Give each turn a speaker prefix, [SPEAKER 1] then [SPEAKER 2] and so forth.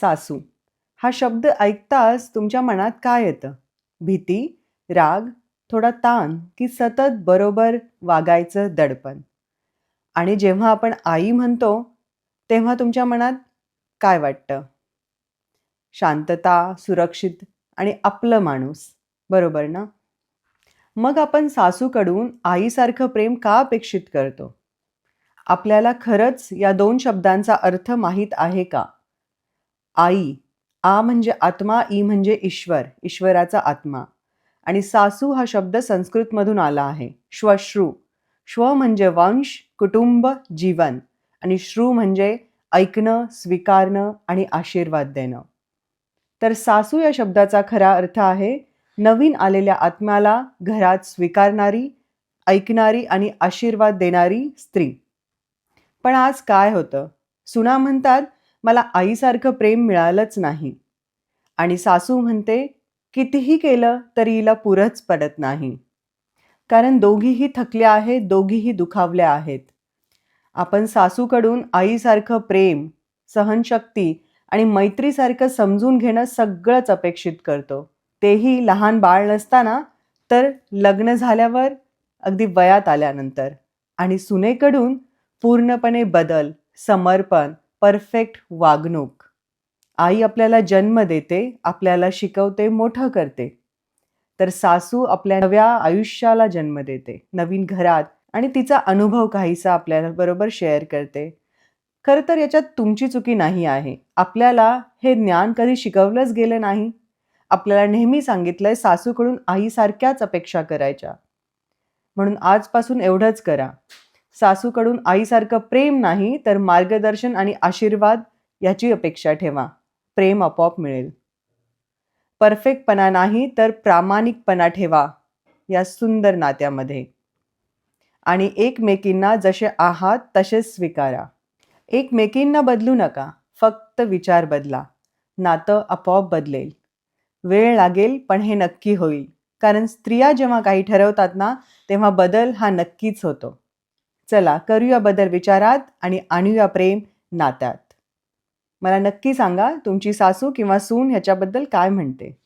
[SPEAKER 1] सासू. हा शब्द ऐकताच तुमच्या मनात काय येतं? भीती राग थोडा ताण की सतत बरोबर वागायचं दडपण. आणि जेव्हा आपण आई म्हणतो तेव्हा तुमच्या मनात काय वाटतं? शांतता सुरक्षित आणि आपलं माणूस. बरोबर ना? मग आपण सासूकडून आईसारखं प्रेम का अपेक्षित करतो? आपल्याला खरंच या दोन शब्दांचा अर्थ माहीत आहे का? आई. आ म्हणजे आत्मा ई म्हणजे ईश्वर ईश्वराचा आत्मा. आणि सासू हा शब्द संस्कृतमधून आला आहे. श्वश्रू. श्व म्हणजे वंश कुटुंब जीवन. आणि श्रू म्हणजे ऐकणं स्वीकारणं आणि आशीर्वाद देणं. तर सासू या शब्दाचा खरा अर्थ आहे नवीन आलेल्या आत्म्याला घरात स्वीकारणारी ऐकणारी आणि आशीर्वाद देणारी स्त्री. पण आज काय होतं? सुना म्हणतात मला आईसारखं प्रेम मिळालंच नाही. आणि सासू म्हणते कितीही केलं तरी हिला पुरच पडत नाही. कारण दोघीही थकल्या आहेत दोघीही दुखावल्या आहेत. आपण सासूकडून आईसारखं प्रेम सहनशक्ती आणि मैत्रीसारखं समजून घेणं सगळंच अपेक्षित करतो. तेही लहान बाळ नसताना तर लग्न झाल्यावर अगदी वयात आल्यानंतर. आणि सुनेकडून पूर्णपणे बदल समर्पण परफेक्ट वागणूक. आई आपल्याला जन्म देते आपल्याला शिकवते मोठं करते. तर सासू आपल्या नव्या आयुष्याला जन्म देते नवीन घरात आणि तिचा अनुभव काहीसा आपल्याबरोबर शेअर करते. खरं तर याच्यात तुमची चुकी नाही आहे. आपल्याला हे ज्ञान कधी शिकवलंच गेलं नाही. आपल्याला नेहमी सांगितलंय सासूकडून आईसारख्याच अपेक्षा करायच्या. म्हणून आजपासून एवढंच करा. सासूकडून आईसारखं प्रेम नाही तर मार्गदर्शन आणि आशीर्वाद याची अपेक्षा ठेवा. प्रेम आपोआप मिळेल. परफेक्टपणा नाही तर प्रामाणिकपणा ठेवा या सुंदर नात्यामध्ये. आणि एकमेकींना जसे आहात तसेच स्वीकारा. एकमेकींना बदलू नका फक्त विचार बदला. नातं आपोआप बदलेल. वेळ लागेल पण हे नक्की होईल. कारण स्त्रिया जेव्हा काही ठरवतात ना तेव्हा बदल हा नक्कीच होतो. चला करूया बदल विचारात आणि आणूया प्रेम नात्यात. मला नक्की सांगा तुमची सासू किंवा सून ह्याच्याबद्दल काय म्हणते?